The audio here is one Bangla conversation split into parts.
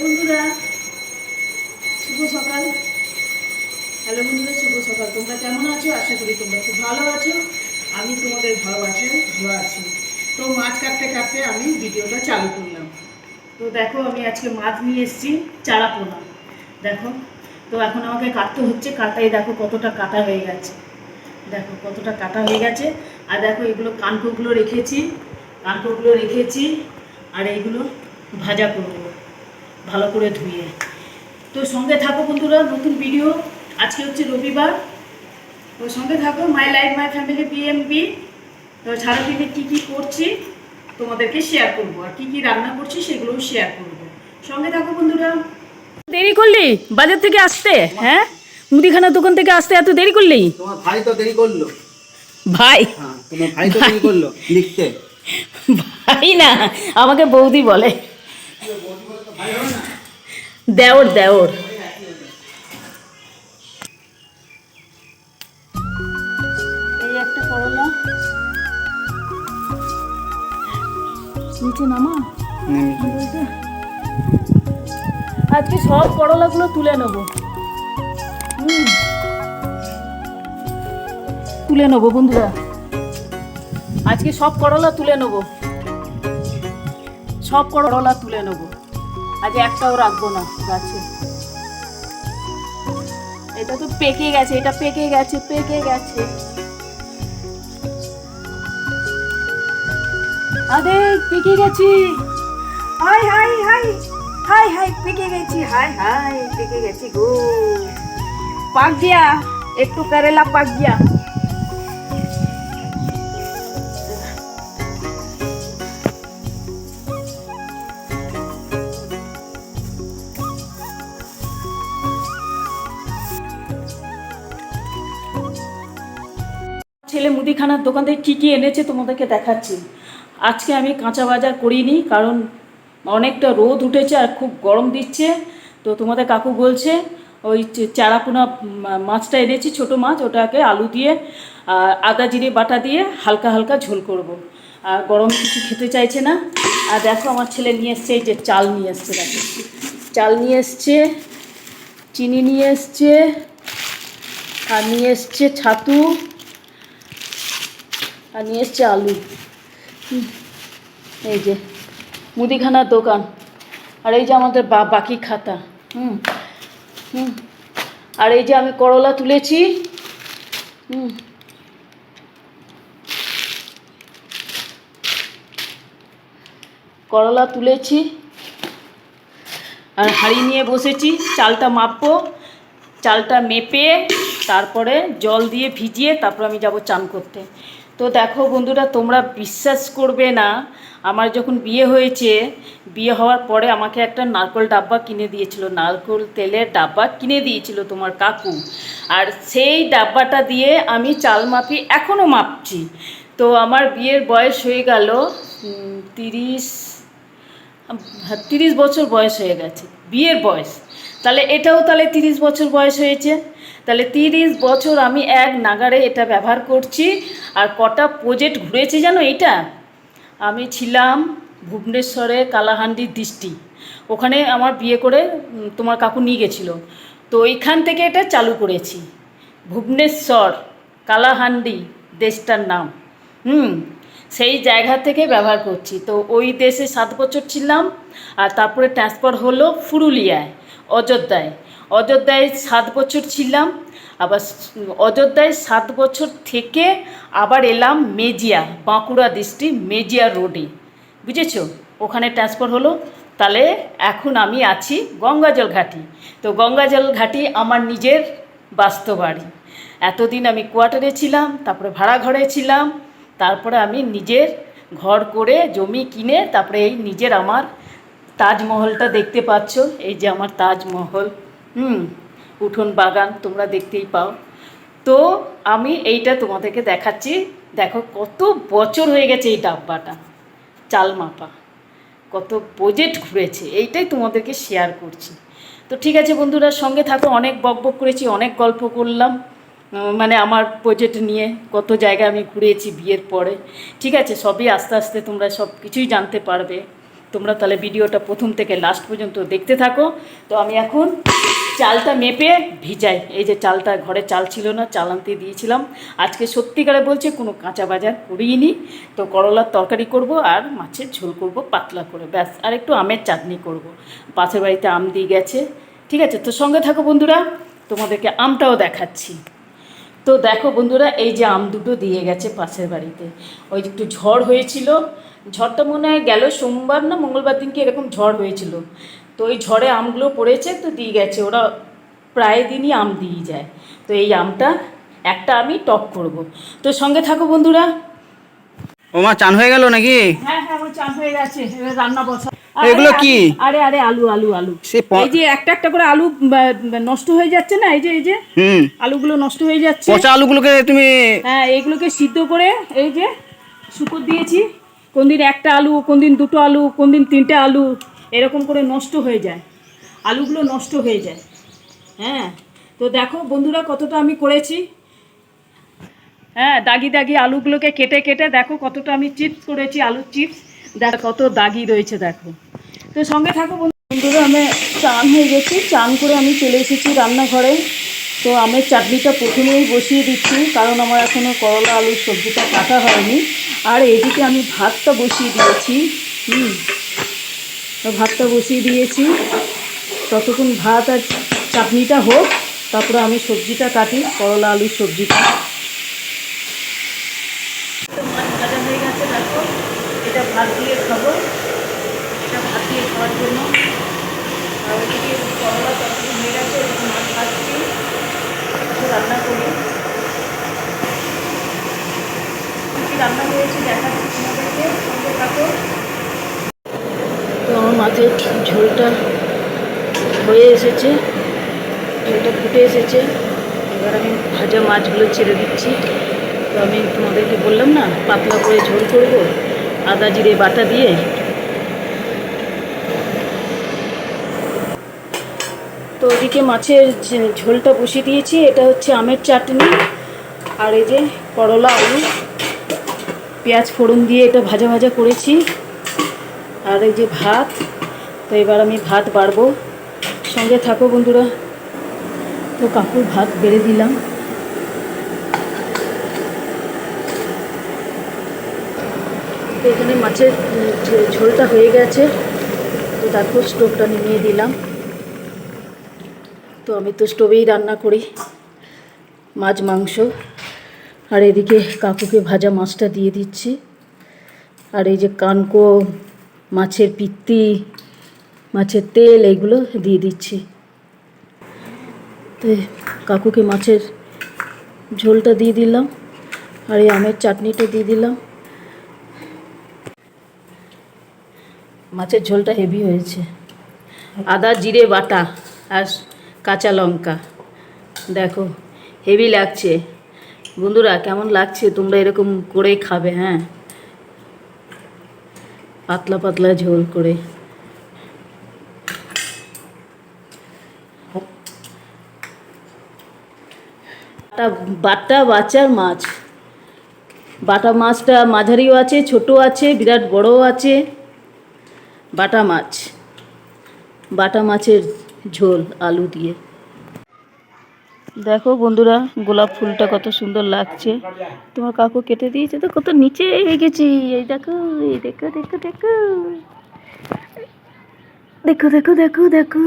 বন্ধুরা, শুভ সকাল। হ্যালো বন্ধুরা, শুভ সকাল। তোমরা কেমন আছো? আশা করি তোমরা খুব ভালো আছো। আমি তোমাদের ভালোবাসে, ভালো আছি। তো মাছ কাটতে কাটতে আমি ভিডিওটা চালু করলাম। তো দেখো, আমি আজকে মাছ নিয়ে এসেছি চারা পোনা। দেখো, তো এখন আমাকে কাটতে হচ্ছে। কাটাই দেখো কতটা কাটা হয়ে গেছে। দেখো কতটা কাটা হয়ে গেছে। আর দেখো, এগুলো কানকোগুলো রেখেছি। কানকোগুলো রেখেছি। আর এইগুলো ভাজা করব। ভালো করে ধুয়ে। তো সঙ্গে থাকো বন্ধুরা নতুন ভিডিও আজকে হচ্ছে রবিবার। তো সঙ্গে থাকো my life my family BMP তো সারাদিনে কী কী করছি তোমাদেরকে শেয়ার করব। আর কী কী রান্না করছি সেগুলোও শেয়ার করব। সঙ্গে থাকো বন্ধুরা। দেরি করলি? বাজার থেকে আসতে হ্যাঁ? মুদিখানার দোকান থেকে আসতে এত দেরি করলি? তোমার ভাই তো দেরি করল। ভাই? হ্যাঁ তোমার ভাই তো দেরি করল লিখতে। ভাই না আমাকে বৌদি বলে। দেওর দেওর। এই একটা করলা। নামা? আজকে সব করলাগুলো তুলে নেব। তুলে নেব বন্ধুরা। আজকে সব করলা তুলে নেব। সব করলা তুলে নেব। আজ একটাও রাখব না, গাছে। এটা তো পেকে গেছে, এটা পেকে গেছে পেকে গেছে। আরে, পেকে গেছি। হাই হাই হাই হাই হাই, পেকে গেছি, হাই হাই, পেকে গেছি গো। পাক গিয়া, একটু করেলা পাক গিয়া। মুদিখানার দোকান থেকে কী কী এনেছে তোমাদেরকে দেখাচ্ছি। আজকে আমি কাঁচা বাজার করিনি, কারণ অনেকটা রোদ উঠেছে আর খুব গরম দিচ্ছে। তো তোমাদের কাকু বলছে, ওই চারাপোনা মাছটা এনেছি, ছোট মাছ, ওটাকে আলু দিয়ে আদা জিরে বাটা দিয়ে হালকা হালকা ঝোল করব। আর গরম কিছু খেতে চাইছে না। আর দেখো আমার ছেলে নিয়ে এসছে, এই যে চাল নিয়ে এসছে, দেখো। চাল নিয়ে এসছে, চিনি নিয়ে এসছে, আর নিয়ে এসছে ছাতু। আর নিয়ে এসছে আলু। এই যে মুদিখানার দোকান। আর এই যে আমাদের বা বাকি খাতা। হুম হুম, আর এই যে আমি করলা তুলেছি। হুম, করলা তুলেছি। আর হাঁড়ি নিয়ে বসেছি। চালটা মাপবো। চালটা মেপে তারপরে জল দিয়ে ভিজিয়ে তারপর আমি যাব চান করতে। তো দেখো বন্ধুরা, তোমরা বিশ্বাস করবে না, আমার যখন বিয়ে হয়েছে, বিয়ে হওয়ার পরে আমাকে একটা নারকোল ডাব্বা কিনে দিয়েছিল। নারকোল তেলের ডাব্বা কিনে দিয়েছিল তোমার কাকু। আর সেই ডাব্বাটা দিয়ে আমি চাল মাপি এখনও মাপছি। তো আমার বিয়ের বয়স হয়ে গেল তিরিশ তিরিশ বছর বয়স হয়ে গেছে, বিয়ের বয়স। তাহলে এটাও তাহলে তিরিশ বছর বয়স হয়েছে। তাহলে তিরিশ বছর আমি এক নাগারে এটা ব্যবহার করছি, আর কটা প্রজেক্ট ঘুরেছি জানো এটা আমি ছিলাম ভুবনেশ্বরে কালাহান্ডি দৃষ্টি। ওখানে আমার বিয়ে করে তোমার কাকু নিয়ে গেছিল। তো ওইখান থেকে এটা চালু করেছি। ভুবনেশ্বর কালাহান্ডি দেশটার নাম। হুম, সেই জায়গা থেকে ব্যবহার করছি। তো ওই দেশে সাত বছর ছিলাম, আর তারপরে ট্রান্সফার হলো পুরুলিয়ায়, অযোধ্যায়। অযোধ্যায় সাত বছর ছিলাম, আবার অযোধ্যায় সাত বছর থেকে আবার এলাম মেজিয়া, বাঁকুড়া ডিস্ট্রিক্ট মেজিয়া রোডে বুঝেছ? ওখানে ট্রান্সফার হলো। তাহলে এখন আমি আছি গঙ্গাজল ঘাটি। তো গঙ্গাজল ঘাটি আমার নিজের বাস্তব বাড়ি। এতদিন আমি কোয়ার্টারে ছিলাম, তারপরে ভাড়া ঘরে ছিলাম, তারপরে আমি নিজের ঘর করে জমি কিনে, তারপরে এই নিজের আমার তাজমহলটা দেখতে পাচ্ছ, এই যে আমার তাজমহল। হুম, উঠোন বাগান তোমরা দেখতেই পাও। তো আমি এইটা তোমাদেরকে দেখাচ্ছি। দেখো কত বছর হয়ে গেছে এই ডাব্বাটা। চাল মাপা। কত প্রজেক্ট ঘুরেছে, এইটাই তোমাদেরকে শেয়ার করছি। তো ঠিক আছে বন্ধুরা, সঙ্গে থাকো, অনেক বক বক করেছি, অনেক গল্প করলাম। মানে আমার প্রজেক্ট নিয়ে কত জায়গায় আমি ঘুরেছি বিয়ের পরে। ঠিক আছে, সবই আস্তে আস্তে তোমরা সব কিছুই জানতে পারবে। তোমরা তাহলে ভিডিওটা প্রথম থেকে লাস্ট পর্যন্ত দেখতে থাকো। তো আমি এখন চালটা মেপে ভিজাই। এই যে চালটা ঘরে চাল ছিল না, চাল আনতে দিয়েছিলাম। আজকে সত্যিকারে বলছে কোনো কাঁচা বাজার করিনি। তো করলার তরকারি করব আর মাছের ঝোল করব পাতলা করে। ব্যাস, আর একটু আমের চাটনি করব। পাশের বাড়িতে আম দিয়ে গেছে। ঠিক আছে, তো সঙ্গে থাকো বন্ধুরা, তোমাদেরকে আমটাও দেখাচ্ছি। তো দেখো বন্ধুরা, এই যে আম দুটো দিয়ে গেছে পাশের বাড়িতে। ওই একটু ঝড় হয়েছিল ঝড়টা মনে হয় গেল সোমবার না মঙ্গলবার দিনকে এরকম ঝড় হয়েছিল। তো ওই ঝড়ে আমগুলো পড়েছে তো দিয়ে গেছে ওরা প্রায় দিনই আম দিয়ে যায়। তো এই আমটা একটা আমি টক করব। তো সঙ্গে থাকো বন্ধুরা। ও মা চান হয়ে গেল নাকি? হ্যাঁ হ্যাঁ আমার চান হয়ে গেছে এবার রান্না বসা। এগুলো কি? আরে আরে আলু আলু আলু। এই যে একটা একটা করে আলু নষ্ট হয়ে যাচ্ছে না এই যে এই যে? হুম। আলুগুলো নষ্ট হয়ে যাচ্ছে। পচা আলুগুলোকে তুমি হ্যাঁ এইগুলোকে সিদ্ধ করে এই যে শুকর দিয়েছি। কোন দিন একটা আলু কোন দিন দুটো আলু কোন দিন তিনটে আলু, এরকম করে নষ্ট হয়ে যায়। আলুগুলো নষ্ট হয়ে যায়। হ্যাঁ তো দেখো বন্ধুরা কতটা আমি করেছি। হ্যাঁ দাগি দাগি আলুগুলোকে কেটে কেটে দেখো কতটা আমি চিপস করেছি, আলুর চিপস। দেখ কত দাগি রয়েছে, দেখো। তো সঙ্গে থাকো বন্ধু- বন্ধুরা, আমি চান হয়ে গেছি। চান করে আমি চলে এসেছি রান্নাঘরে। তো আমের চাটনিটা প্রথমেই বসিয়ে দিচ্ছি, কারণ আমার এখনও করলা আলুর সবজিটা কাটা হয়নি। আর এদিকে আমি ভাতটা বসিয়ে দিয়েছি। হুম ভাতটা বসিয়ে দিয়েছি। ততক্ষণ ভাত আর চাটনিটা হোক, তারপরে আমি সবজিটা কাটি, করলা আলুর সবজিটা। এটা ভাত দিয়ে খাব। এটা ভাত দিয়ে খাওয়ার জন্য আর ওইদিকে করলা তরকারি হয়ে গেছে এরকম মাছ ভাজছি একটু রান্না করি। রান্না দেখাচ্ছি তোমাদেরকে। সঙ্গে থাকো। তো আমার মাছের ঝোলটা হয়ে এসেছে। ঝোলটা ফুটে এসেছে। এবার আমি ভাজা মাছগুলো ছেড়ে দিচ্ছি। তো আমি তোমাদেরকে বললাম না, পাতলা করে ঝোল করব। আদা, জিরে, বাটা দিয়ে তো ওদিকে মাছের ঝোলটা বসিয়ে দিয়েছি। এটা হচ্ছে আমের চাটনি আর এই যে করলা আলু। পেঁয়াজ ফোড়ন দিয়ে এটা ভাজা ভাজা করেছি। আর এই যে ভাত, তো এবার আমি ভাত বাড়বো। সঙ্গে থাকো বন্ধুরা। তো কাকুর ভাত বেড়ে দিলাম। তো এখানে মাছের ঝোলটা হয়ে গেছে। তো তারপর স্টোভটা নিয়ে দিলাম। তো আমি তো স্টোভেই রান্না করি, মাছ, মাংস। আর এদিকে কাকুকে ভাজা মাছটা দিয়ে দিচ্ছি। আর এই যে কানকো, মাছের পিত্তি, মাছের তেল, এইগুলো দিয়ে দিচ্ছি। তো কাকুকে মাছের ঝোলটা দিয়ে দিলাম, আর এই আমের চাটনিটা দিয়ে দিলাম। মাছের ঝোলটা হেভি হয়েছে। আদা, জিরে, বাটা, আর কাঁচা লঙ্কা। দেখো, হেভি লাগছে। বন্ধুরা, কেমন লাগছে? তোমরা এরকম করেই খাবে হ্যাঁ? পাতলা পাতলা ঝোল করে। বাটা বাচ্চার মাছ। বাটা মাছটা মাঝারিও আছে, ছোটো আছে, বিরাট বড়ও আছে। বাটা মাছ। বাটা মাছের ঝোল, আলু দিয়ে। দেখো বন্ধুরা, গোলাপ ফুলটা কত সুন্দর লাগছে। তোমার কাকু কেটে দিয়েছে তো, কত নিচে গেছি। এই দেখো এই দেখো দেখো দেখো। দেখো দেখো দেখো দেখো।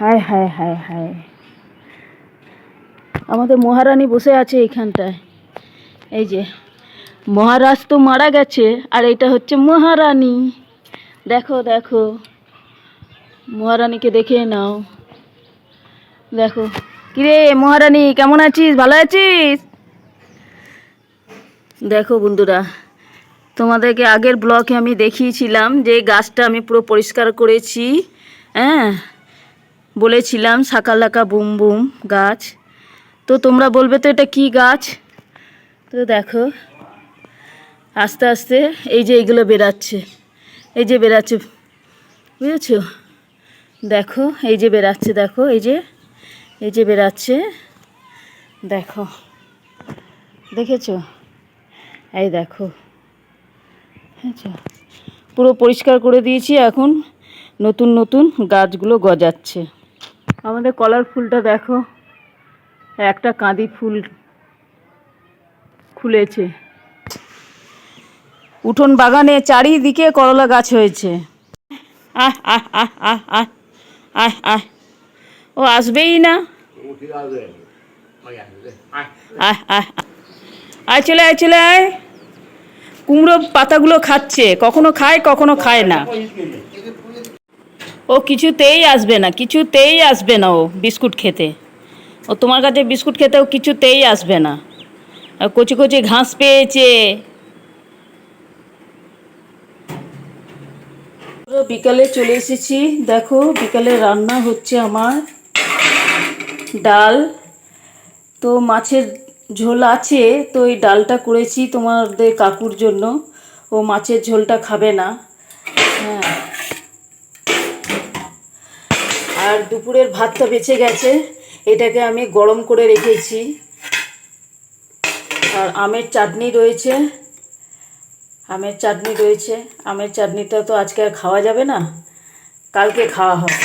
হায় হায় হায় হায়। আমাদের মহারানী বসে আছে এইখানটায় এই যে, মহারাজ তো মারা গেছে, আর এটা হচ্ছে মহারানী। দেখো দেখো। মহারানীকে দেখে নাও। দেখো। কিরে মহারানী, কেমন আছিস? ভালো আছিস? দেখো বন্ধুরা, তোমাদেরকে আগের ব্লকে আমি দেখিয়েছিলাম যে গাছটা আমি পুরো পরিষ্কার করেছি হ্যাঁ? বলেছিলাম সাকালাকা বুম বুম গাছ। তো তোমরা বলবে তো এটা কি গাছ? তো দেখো, আস্তে আস্তে এই যে এইগুলো বেরাচ্ছে এই যে বেরাচ্ছে বুঝেছ? দেখো, এই যে বেরাচ্ছে, দেখো, এই যে এই যে বেরাচ্ছে, দেখো, দেখেছ? এই দেখো পুরো পরিষ্কার করে দিয়েছি, এখন নতুন নতুন গাছগুলো গজাচ্ছে। আমাদের কলার ফুলটা দেখো, একটা কাঁদি ফুল খুলেছে। উঠোন বাগানে চারিদিকে করলা গাছ হয়েছে। আহ আহ আহ আহ আহ। আহ ও আসবেই না। আহ আহ আয়। চলে আয় চলে, আয়। কুমড়ো পাতাগুলো খাচ্ছে। কখনো খায় কখনো খায় না। ও কিছুতেই আসবে না, কিছুতেই আসবে না ও বিস্কুট খেতে। ও তোমার কাছে বিস্কুট খেতে ও কিছুতেই আসবে না। কচি কচি ঘাস পেয়েছে। বিকালে চলে এসেছি। দেখো, বিকালে রান্না হচ্ছে আমার ডাল। তো মাছের ঝোল আছে, তো এই ডালটা করেছি তোমাদের কাকুর জন্য। ও মাছের ঝোলটা খাবে না। হ্যাঁ। আর দুপুরের ভাতটা বেঁচে গেছে। এটাকে আমি গরম করে রেখেছি। আর আমের চাটনি রয়েছে। আমের চাটনি রয়েছে। আমের চাটনিটা তো আজকে আর খাওয়া যাবে না, কালকে খাওয়া হবে।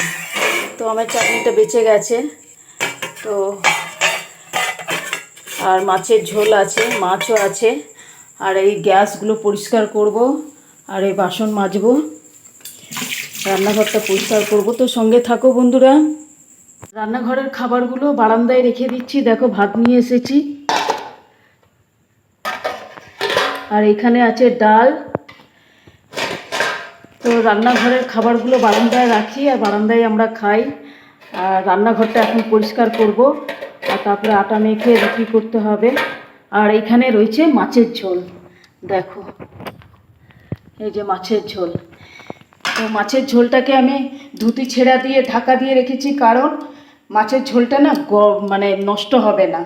তো আমের চাটনিটা বেঁচে গেছে। তো আর মাছের ঝোল আছে, মাছও আছে। আর এই গ্যাসগুলো পরিষ্কার করব, আর এই বাসন মাজবো। রান্নাঘরটা পরিষ্কার করব। তো সঙ্গে থাকো বন্ধুরা। রান্নাঘরের খাবারগুলো বারান্দায় রেখে দিচ্ছি। দেখো ভাত নিয়ে এসেছি। আর এখানে আছে ডাল। তো রান্নাঘরের খাবারগুলো বারান্দায় রাখি আর বারান্দায় আমরা খাই। আর রান্নাঘরটা এখন পরিষ্কার করব। আর তারপরে আটা মেখে রুটি করতে হবে। আর এখানে রয়েছে মাছের ঝোল। দেখো, এই যে মাছের ঝোল। তো মাছের ঝোলটাকে আমি ধুতি ছেঁড়া দিয়ে, ঢাকা দিয়ে রেখেছি। কারণ মাছের ঝোলটা না মানে নষ্ট হবে না।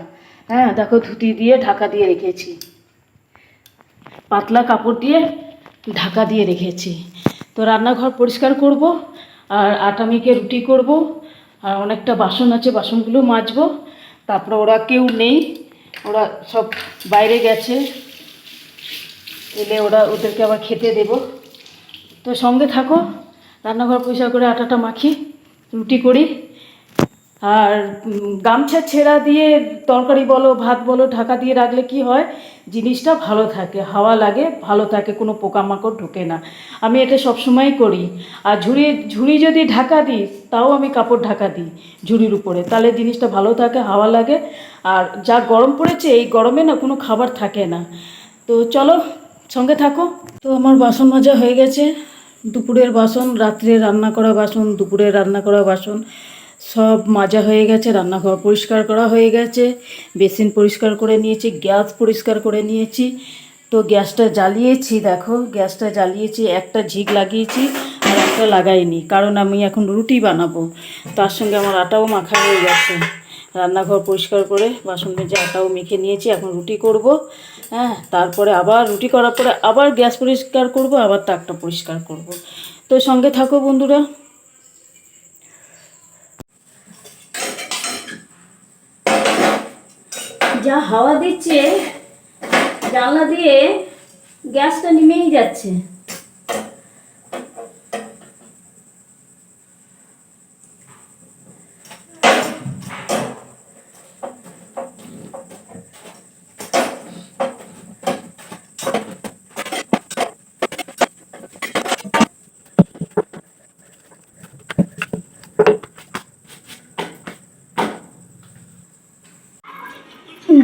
হ্যাঁ দেখো, ধুতি দিয়ে ঢাকা দিয়ে রেখেছি। পাতলা কাপড় দিয়ে ঢাকা দিয়ে রেখেছি। তো রান্নাঘর পরিষ্কার করব, আর আটা মেখে রুটি করব, আর অনেকটা বাসন আছে, বাসনগুলো মাজবো। তারপরে ওরা কেউ নেই, ওরা সব বাইরে গেছে। এলে ওরা ওদেরকে আবার খেতে দেব। তো সঙ্গে থাকো, রান্নাঘর পরিষ্কার করে আটাটা মাখি, রুটি করি। আর গামছা ছেঁড়া দিয়ে তরকারি বলো, ভাত বলো, ঢাকা দিয়ে রাখলে কি হয়? জিনিসটা ভালো থাকে, হাওয়া লাগে, ভালো থাকে, কোনো পোকামাকড় ঢোকে না। আমি এটা সবসময় করি। আর ঝুড়ি ঝুড়ি যদি ঢাকা দিই, তাও আমি কাপড় ঢাকা দিই ঝুড়ির উপরে। তাহলে জিনিসটা ভালো থাকে, হাওয়া লাগে। আর যা গরম পড়েছে, এই গরমে না কোনো খাবার থাকে না। তো চলো, সঙ্গে থাকো। তো আমার বাসন মাজা হয়ে গেছে। দুপুরের বাসন, রাত্রে রান্না করা বাসন, দুপুরে রান্না করা বাসন। সব মাজা হয়ে গেছে, রান্নাঘর পরিষ্কার করা হয়ে গেছে, বেসিন পরিষ্কার করে নিয়েছি, গ্যাস পরিষ্কার করে নিয়েছি। তো গ্যাসটা জ্বালিয়েছি, দেখো, গ্যাসটা জ্বালিয়েছি, একটা ঝিক লাগিয়েছি আর একটা লাগাইনি, কারণ আমি এখন রুটি বানাবো। তার সঙ্গে আমার আটাও মাখা হয়ে গেছে। রান্নাঘর পরিষ্কার করে বাসন মেজে আটাও মেখে নিয়েছি, এখন রুটি করব হ্যাঁ তারপরে আবার রুটি করার পরে আবার গ্যাস পরিষ্কার করব, আবার তাকটা পরিষ্কার করব। তো সঙ্গে থাকো বন্ধুরা। যা হাওয়া দিচ্ছে জানলা দিয়ে গ্যাসটা নেমেই যাচ্ছে।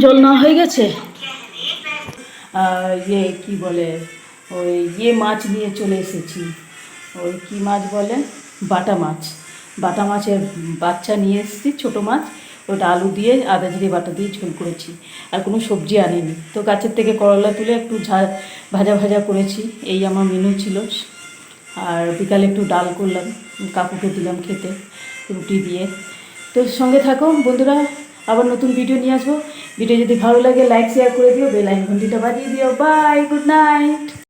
জল না হয়ে গেছে? ইয়ে কি বলে, ওই ইয়ে মাছ নিয়ে চলে এসেছি। ওই কি মাছ বলে? বাটা মাছ। বাটা মাছের বাচ্চা নিয়ে এসেছি, ছোটো মাছ। ওটা আলু দিয়ে, আদা জিরে বাটা দিয়ে ঝোল করেছি। আর কোনো সবজি আনিনি। তো গাছের থেকে করলা তুলে একটু ভাজা ভাজা করেছি। এই আমার মেনু ছিল। আর বিকালে একটু ডাল করলাম, কাকুকে দিলাম খেতে, রুটি দিয়ে। তো সঙ্গে থাকো বন্ধুরা, আবার নতুন ভিডিও নিয়ে আসব। ভিডিও যদি ভালো লাগে লাইক শেয়ার করে দিও বেল আইকন ঘন্টিটা বাজিয়ে দিও। Bye good night